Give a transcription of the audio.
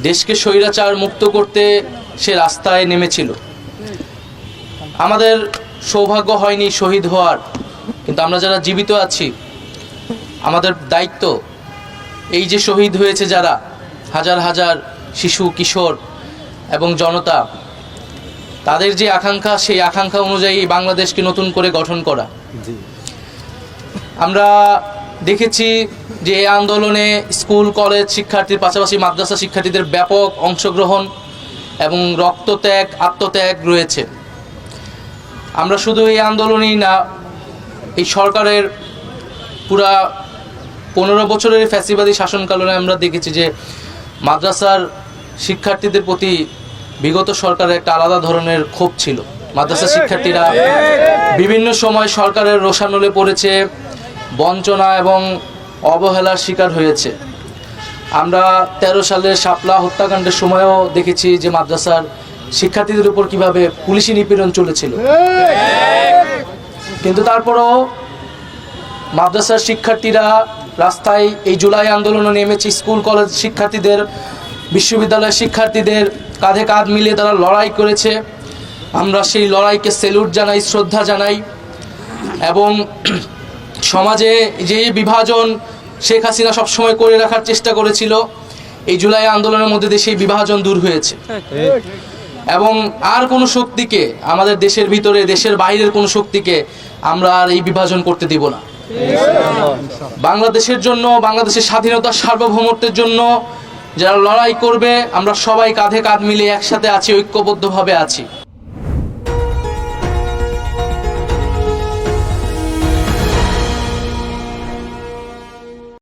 দেশকে স্বৈরাচার মুক্ত করতে সে রাস্তায় নেমেছিল। আমাদের সৌভাগ্য হয়নি শহীদ হওয়ার কিন্তু আমরা যারা জীবিত আছি আমাদের দায়িত্ব এই যে শহীদ হয়েছে যারা হাজার হাজার শিশু কিশোর এবং জনতা তাদের যে আকাঙ্ক্ষা সেই আকাঙ্ক্ষা অনুযায়ী বাংলাদেশকে নতুন করে গঠন করা। আমরা দেখেছি যে এই আন্দোলনে স্কুল কলেজ শিক্ষার্থীর পাশাপাশি মাদ্রাসা শিক্ষার্থীদের ব্যাপক অংশগ্রহণ এবং রক্তত্যাগ আত্মত্যাগ রয়েছে আমরা শুধু এই আন্দোলনই না এই সরকারের পুরা পনেরো বছরের ফ্যাসিবাদী শাসনকালে আমরা দেখেছি যে মাদ্রাসার শিক্ষার্থীদের প্রতি বিগত সরকারের একটা আলাদা ধরনের ক্ষোভ ছিল মাদ্রাসা শিক্ষার্থীরা বিভিন্ন সময় সরকারের রোষানলে পড়েছে বঞ্চনা এবং অবহেলার শিকার হয়েছে। আমরা তেরো সালের শাপলা হত্যাকাণ্ডের সময়ও দেখেছি যে মাদ্রাসার শিক্ষার্থীদের উপর কীভাবে পুলিশি নিপীড়ন চলেছিল। কিন্তু তারপরও মাদ্রাসার শিক্ষার্থীরা রাস্তায় এই জুলাই আন্দোলনে নেমেছে। স্কুল, কলেজ শিক্ষার্থীদের, বিশ্ববিদ্যালয়ের শিক্ষার্থীদের কাঁধে কাঁধ মিলিয়ে তারা লড়াই করেছে। আমরা সেই লড়াইকে সেলুট জানাই, শ্রদ্ধা জানাই এবং সমাজে যে বিভাজন শেখ হাসিনা সবসময় করে রাখার চেষ্টা করেছিল, এই জুলাই আন্দোলনের মধ্যে সেই বিভাজন দূর হয়েছে। এবং আর কোনো শক্তিকে আমাদের দেশের ভিতরে, দেশের বাইরের কোনো শক্তিকে আমরা আর এই বিভাজন করতে দিব না। বাংলাদেশের জন্য, বাংলাদেশের স্বাধীনতার সার্বভৌমত্বের জন্য যারা লড়াই করবে, আমরা সবাই কাঁধে কাঁধ মিলিয়ে একসাথে আছি, ঐক্যবদ্ধভাবে আছি।